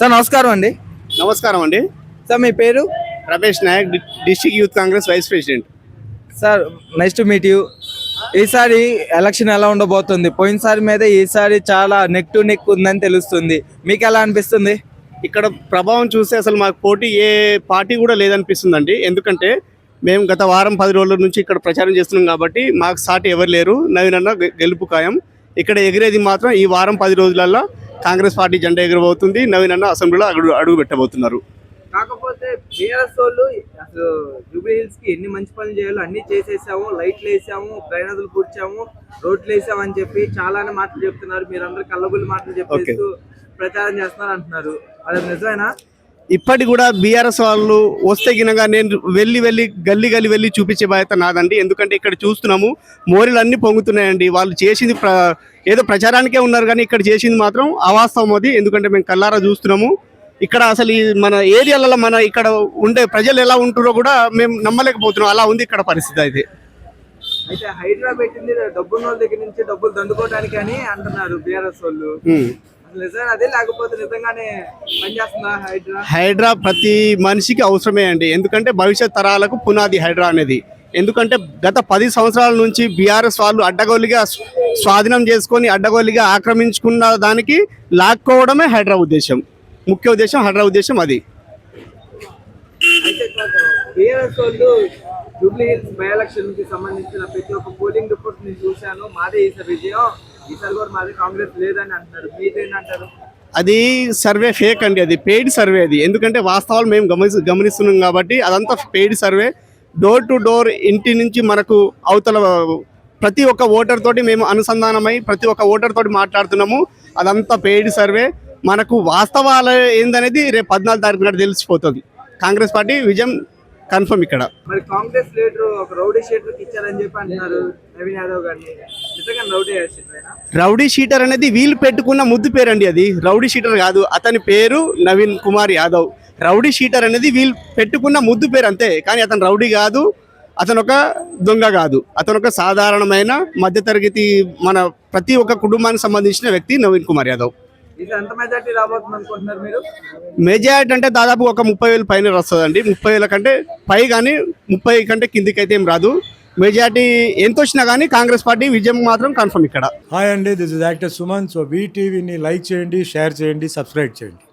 Sir నమస్కారం అండి. నమస్కారం అండి. సార్ మీ పేరు? Ramesh Nayak D- district youth Congress vice president. Sir nice to meet you ఈసారి ఎలక్షన్ ఎలా ఉండబోతుంది? పోయినసారి మీద ఈసారి చాలా నెక్ టు నెక్ ఉందని తెలుస్తుంది. మీకు ఎలా అనిపిస్తుంది? ఇక్కడ ప్రభావం చూస్తే అసలు మాకు పోటీ ఏ పార్టీ కూడా లేదనిపిస్తుందండి. ఎందుకంటే మేము గత వారం పది రోజుల నుంచి ఇక్కడ ప్రచారం చేస్తున్నాం కాబట్టి మాకు సాటి ఎవరు లేరు. నవీన్ అన్న గె- గెలుపు ఖాయం. ఇక్కడ ఎగిరేది మాత్రం ఈ వారం పది రోజులలో కాంగ్రెస్ పార్టీ జెండా ఎగరబోతుంది. నవీన్ అన్న అసెంబ్లీలో అడుగు అడుగు పెట్టబోతున్నారు. కాకపోతే బీఆర్ఎస్ వాళ్ళు అసలు జూబ్లీ హిల్స్కి ఎన్ని మంచి పనులు చేయాలో అన్ని చేసేసాము. లైట్లు వేసాము డ్రైనేజీలు కూర్చాము రోడ్లు వేసాము అని చెప్పి చాలానే మాటలు చెప్తున్నారు. మీరందరూ కళ్ళబుల్లి మాటలు చెప్పేస్తూ ప్రచారం చేస్తున్నారు అంటున్నారు. అది నిజమేనా? ఇప్పటి కూడా బీఆర్ఎస్ వాళ్ళు వస్తే గినగా నేను వెళ్ళి వెళ్ళి గల్లీ గల్లీ వెళ్ళి చూపించే బాధ్యత నాదండి. ఎందుకంటే ఇక్కడ చూస్తున్నాము మోరీలు అన్ని పొంగుతున్నాయండి. వాళ్ళు చేసింది ఏదో ప్రచారానికే ఉన్నారు కానీ ఇక్కడ చేసింది మాత్రం అవాస్తవం అది. ఎందుకంటే మేము కల్లారా చూస్తున్నాము. ఇక్కడ అసలు ఈ మన ఏరియాలలో మన ఇక్కడ ఉండే ప్రజలు ఎలా ఉంటురో కూడా మేము నమ్మలేకపోతున్నాం. అలా ఉంది ఇక్కడ పరిస్థితి అయితే. అయితే పెట్టింది డబ్బున్న వాళ్ళ దగ్గర నుంచి డబ్బులు దండుకోవడానికి అని అంటున్నారు బీఆర్ఎస్ వాళ్ళు. అదే లేకపోతే నిజంగానే హైడ్రా? హైడ్రా ప్రతి మనిషికి అవసరమే అండి. ఎందుకంటే భవిష్యత్ తరాలకు పునాది హైడ్రా అనేది. ఎందుకంటే గత పది సంవత్సరాల నుంచి బీఆర్ఎస్ వాళ్ళు అడ్డగోలుగా స్వ- స్వాధీనం చేసుకొని అడ్డగోలుగా ఆక్రమించుకున్న దానికి లాక్కోవడమే హైడ్రా ఉద్దేశం. ముఖ్య ఉద్దేశం హైడ్రా ఉద్దేశం అది. అయితే బీఆర్ఎస్ వాళ్ళు జూబ్లీ హిల్స్ బై ఎలక్షన్కి సంబంధించిన ప్రతి ఒక్క పోలింగ్ రిపోర్ట్ నేను చూశాను. మాదే ఈసారి విజయం. అది సర్వే ఫేక్ అండి అది. పెయిడ్ సర్వే అది. ఎందుకంటే వాస్తవాలు మేము గమని గమనిస్తున్నాం కాబట్టి అదంతా paid survey. Door to door ఇంటి నుంచి మనకు అవతల ప్రతి ఒక్క ఓటర్ తోటి మేము అనుసంధానమై ప్రతి ఒక్క ఓటర్ తోటి మాట్లాడుతున్నాము. అదంతా పెయిడ్ సర్వే. మనకు వాస్తవాలు ఏందనేది రేపు పద్నాలుగు తారీఖు నాడు తెలిసిపోతుంది. కాంగ్రెస్ పార్టీ విజయం కన్ఫర్మ్ ఇక్కడ. మరి కాంగ్రెస్ లీడర్ ఒక రౌడీ షీటర్ ఇచ్చారని చెప్పి అంటున్నారు నవీన్ యాదవ్ గారిని. నిజంగా రౌడీ షీటర్ రౌడీ షీటర్ అనేది వీళ్ళు పెట్టుకున్న ముద్దు పేరు అండి అది. రౌడీ షీటర్ కాదు అతని పేరు నవీన్ కుమార్ యాదవ్. రౌడీ షీటర్ అనేది వీళ్ళు పెట్టుకున్న ముద్దు పేరు అంతే. కానీ అతను రౌడీ కాదు అతను ఒక దొంగ కాదు. అతను ఒక సాధారణమైన మధ్యతరగతి మన ప్రతి ఒక్క కుటుంబానికి సంబంధించిన వ్యక్తి నవీన్ కుమార్ యాదవ్. ఇది ఎంత మెజార్టీ రాబోతుంది అనుకుంటున్నారు మీరు? మెజారిటీ అంటే దాదాపు ఒక ముప్పై వేలు పైన వస్తుందండి. ముప్పై వేల కంటే పై కానీ ముప్పై కంటే కిందికి అయితే ఏం రాదు. మెజారిటీ ఎంత వచ్చినా కానీ కాంగ్రెస్ పార్టీ విజయం మాత్రం కన్ఫర్మ్ ఇక్కడ. హాయ్ అండి this is actor Suman. So వీటీవీని like చేయండి షేర్ చేయండి సబ్స్క్రైబ్ చేయండి.